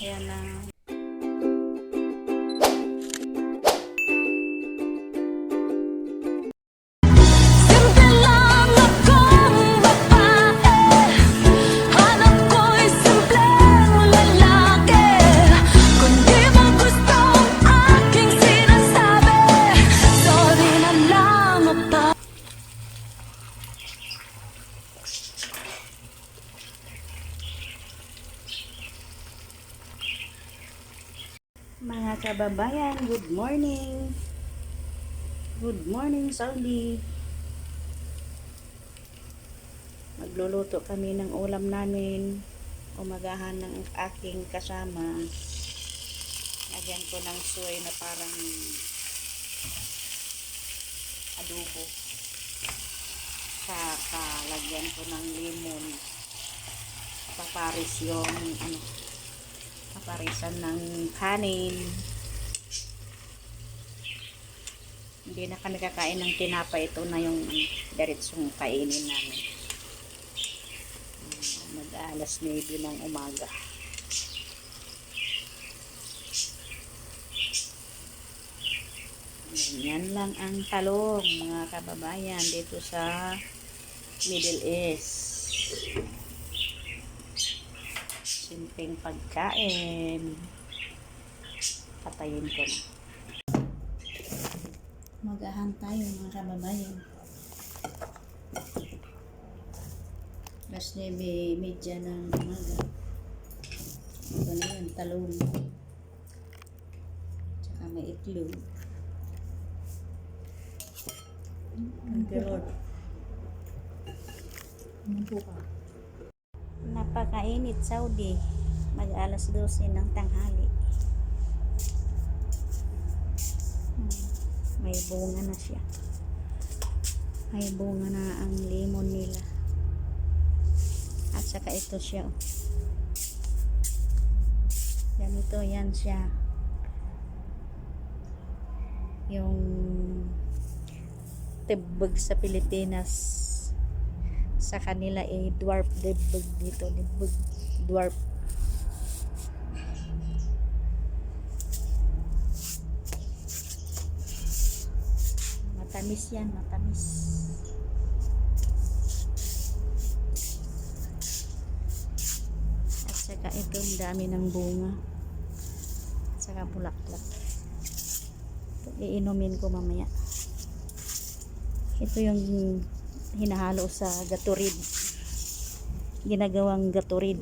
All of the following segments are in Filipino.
Ayan na. Mga kababayan, good morning. Good morning, Saudi. Magluluto kami ng ulam namin. Umagahan ng aking kasama. Lagyan ko ng soy na parang adobo. Saka lagyan ko ng lemon. Paparis yung ano, paparisan ng kanin. Hindi na kami kakain ng tinapay. Ito na yung diretsong kainin namin. Mm, Mag-alas 9 ng umaga. Yan lang ang talong mga kababayan dito sa Middle East. Simpleng pagkain. Patayin ko na. Magahan tayo mga kababayan. Mas nebe medya ng umaga. Ito na yun, talong. Tsaka may itlog. Ang Lord. Ano po ka? Napakainit Saudi. Mag alas 12 ng tanghali. Hmm, May bunga na siya. May bunga na ang lemon nila. At saka ito siya. oh. Ganito yan siya. Yung tibag sa Pilipinas sa kanila eh dwarf dibag dito dibag dwarf. Matamis yan matamis. At saka ito dami ng bunga. At saka bulaklak. Ito, iinumin ko mamaya. Ito yung hinahalo sa gaturid ginagawang gaturid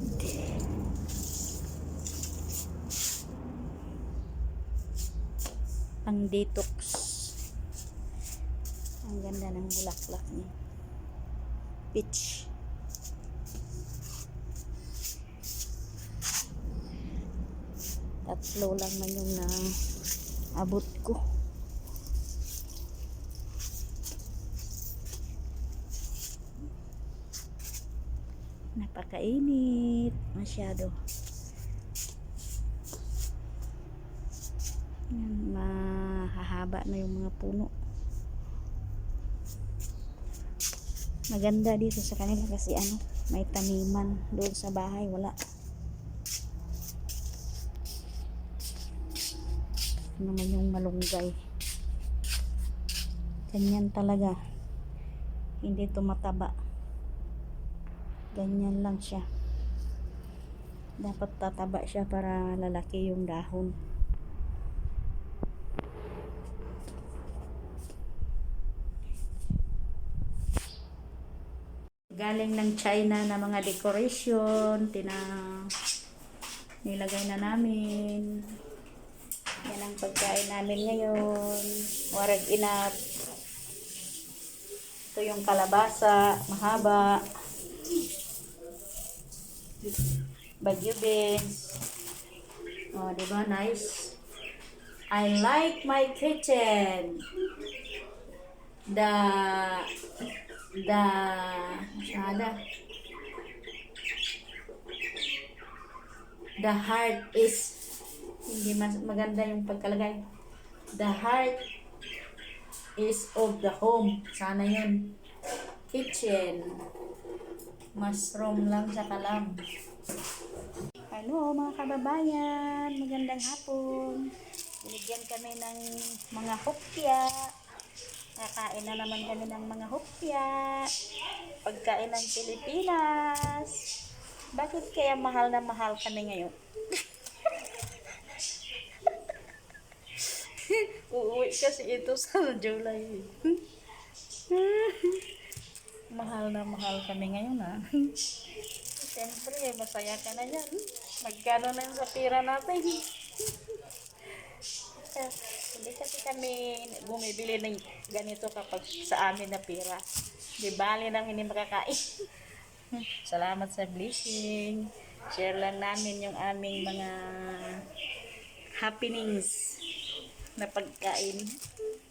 pang detox. Ang ganda ng bulaklak niya. Peach. Tatlo lang man yung na abot ko napakainit masyado. Yan mahahaba na yung mga puno. Maganda dito sa kanila kasi ano may taniman doon sa bahay wala. Ito naman yung malunggay. Ganyan talaga. Hindi tumataba ganyan lang siya. Dapat tataba siya para lalaki yung dahon. Galing ng China na mga decoration tina nilagay na namin. Yan ang pagkain namin ngayon. Warag inap ito yung kalabasa mahaba Bagyo beans. Oh, di ba? Nice. I like my kitchen. The the masyada. The heart is hindi mas maganda yung pagkalagay. The heart is of the home. Sana yun. Kitchen. Mushroom lang sa kalam. Hello mga kababayan, magandang hapon. Binigyan kami ng mga hopya. Kakain na naman kami ng mga hopya. Pagkain ng Pilipinas. Bakit kaya mahal na mahal kami ngayon? Uuwi kasi ito sa July. mahal na mahal kami ngayon ha. Siyempre, masaya ka na yan. Magkano na sa pira natin. Hindi kasi kami bumibili ng ganito kapag sa amin na pira. Di bali nang hindi makakain. Salamat sa blessing. Share lang namin yung aming mga happenings na pagkain.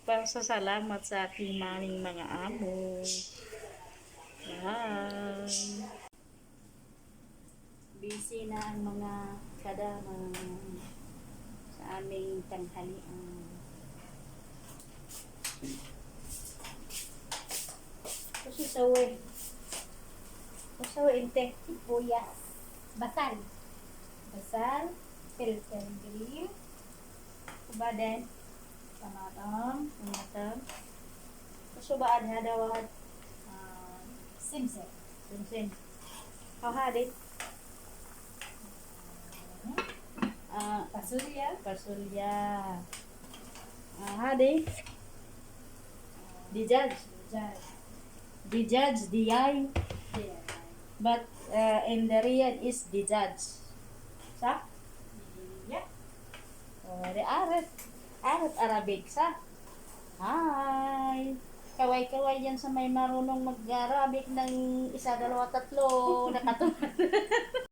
Para sa salamat sa aking maling mga amo. Yan. Busy na ang mga kadama sa aming tanghalian. Kasi sawi. Sawi inte. sibuyas, basal. Basal, filter green, Kubaden. tamatong, Tumatang. Kasubaan ha daw ha. uh, simsim. Sinsin. How hadit? Ah, Pasulya, Pasulya. Ah, hadi. The judge. judge, The judge, the eye. yeah. But uh, in the Riyadh is the judge. Sa? Yeah. Oh, the Arab. Arab Arabic sa. Hi. Kaway-kaway yan sa may marunong mag-Arabic ng isa, dalawa, tatlo. Nakatulad.